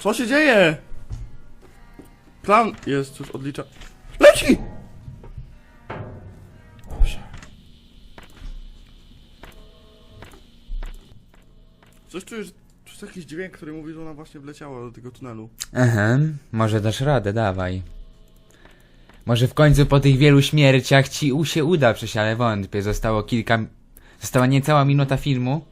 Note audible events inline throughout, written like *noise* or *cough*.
Co się dzieje? Klan jest już odlicza. Leci! Coś czujesz, jest jakiś dźwięk, który mówi, że ona właśnie wleciała do tego tunelu. Ehem, może dasz radę, dawaj. Może w końcu po tych wielu śmierciach ci się uda, przecież ale wątpię. Zostało kilka... Została niecała minuta filmu.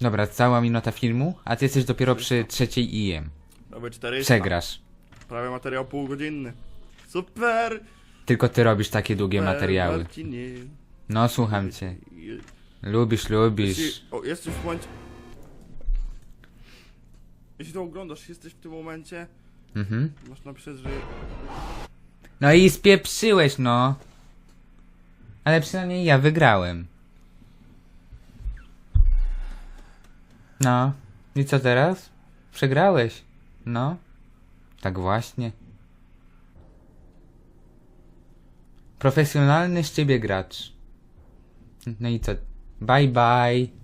Dobra, cała minuta filmu, a ty jesteś dopiero przy trzeciej IM. Nowe 400. Przegrasz. Prawie materiał półgodzinny. Super! Tylko ty robisz takie długie super, materiały. Marcinie. No, słucham cię. Lubisz, lubisz. Jeśli, o, jesteś w momencie... Jeśli to oglądasz, jesteś w tym momencie, Mhm. masz napisać, że... No i spieprzyłeś, no. Ale przynajmniej ja wygrałem. No. I co teraz? Przegrałeś. No. Tak właśnie. Profesjonalny z ciebie gracz. No i co? Bye bye.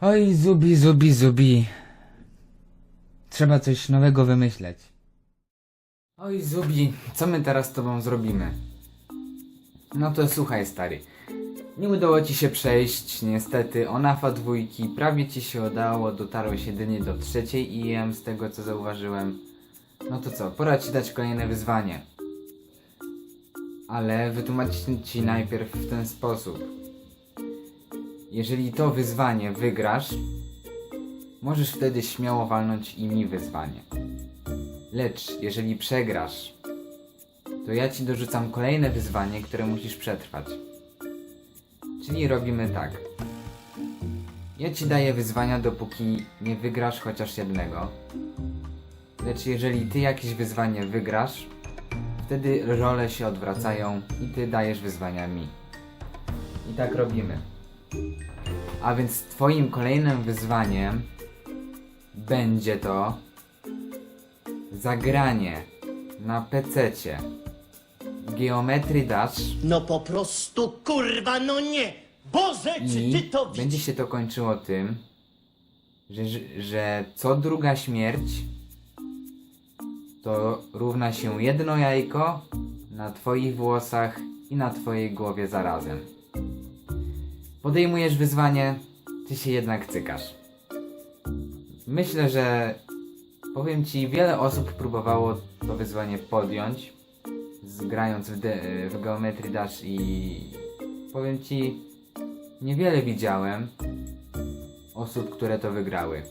Oj, zubi, zubi, zubi. Trzeba coś nowego wymyśleć. Oj, zubi, co my teraz z tobą zrobimy? No to słuchaj, stary. Nie udało ci się przejść, niestety, Onafa dwójki. Prawie ci się udało, dotarłeś jedynie do trzeciej IM, z tego co zauważyłem. No to co, pora ci dać kolejne wyzwanie. Ale wytłumaczyć ci najpierw w ten sposób. Jeżeli to wyzwanie wygrasz, możesz wtedy śmiało walnąć i mi wyzwanie. Lecz jeżeli przegrasz, to ja ci dorzucam kolejne wyzwanie, które musisz przetrwać. Czyli robimy tak. Ja ci daję wyzwania, dopóki nie wygrasz chociaż jednego. Lecz jeżeli ty jakieś wyzwanie wygrasz, wtedy role się odwracają i ty dajesz wyzwania mi. I tak robimy. A więc twoim kolejnym wyzwaniem będzie to zagranie na PC-cie Geometry Dash No po prostu kurwa, no nie! Boże, czy i ty to będzie się to kończyło tym, że, że, że co druga śmierć to równa się jedno jajko na twoich włosach i na twojej głowie zarazem. Podejmujesz wyzwanie, ty się jednak cykasz. Myślę, że powiem ci, wiele osób próbowało to wyzwanie podjąć, zgrając w, w Geometry Dash i powiem ci, niewiele widziałem osób, które to wygrały.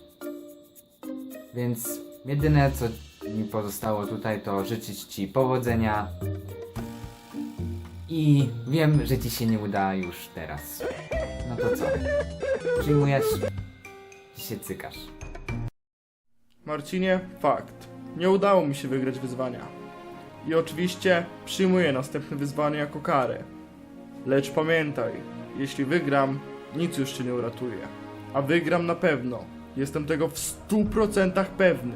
Więc jedyne co mi pozostało tutaj to życzyć Ci powodzenia i wiem, że Ci się nie uda już teraz. No to co? Przyjmujesz? Czy się cykasz? Marcinie, fakt. Nie udało mi się wygrać wyzwania. I oczywiście przyjmuję następne wyzwanie jako karę. Lecz pamiętaj, jeśli wygram, nic już cię nie uratuje. A wygram na pewno. Jestem tego w stu procentach pewny.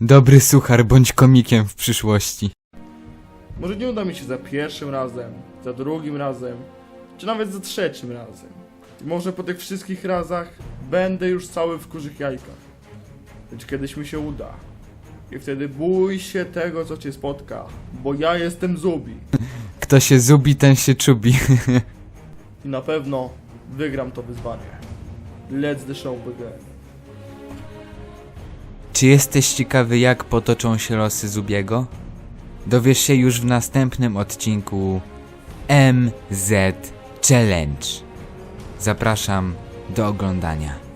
Dobry suchar, bądź komikiem w przyszłości. Może nie uda mi się za pierwszym razem, za drugim razem, czy nawet za trzecim razem. Może po tych wszystkich razach będę już cały w kurzych jajkach. Lecz kiedyś mi się uda. I wtedy bój się tego, co cię spotka, bo ja jestem Zubi. *laughs* Kto się zubi, ten się czubi. *laughs* I na pewno wygram to wyzwanie. Let's the show begin. Czy jesteś ciekawy, jak potoczą się losy Zubiego? Dowiesz się już w następnym odcinku MZ Challenge. Zapraszam do oglądania.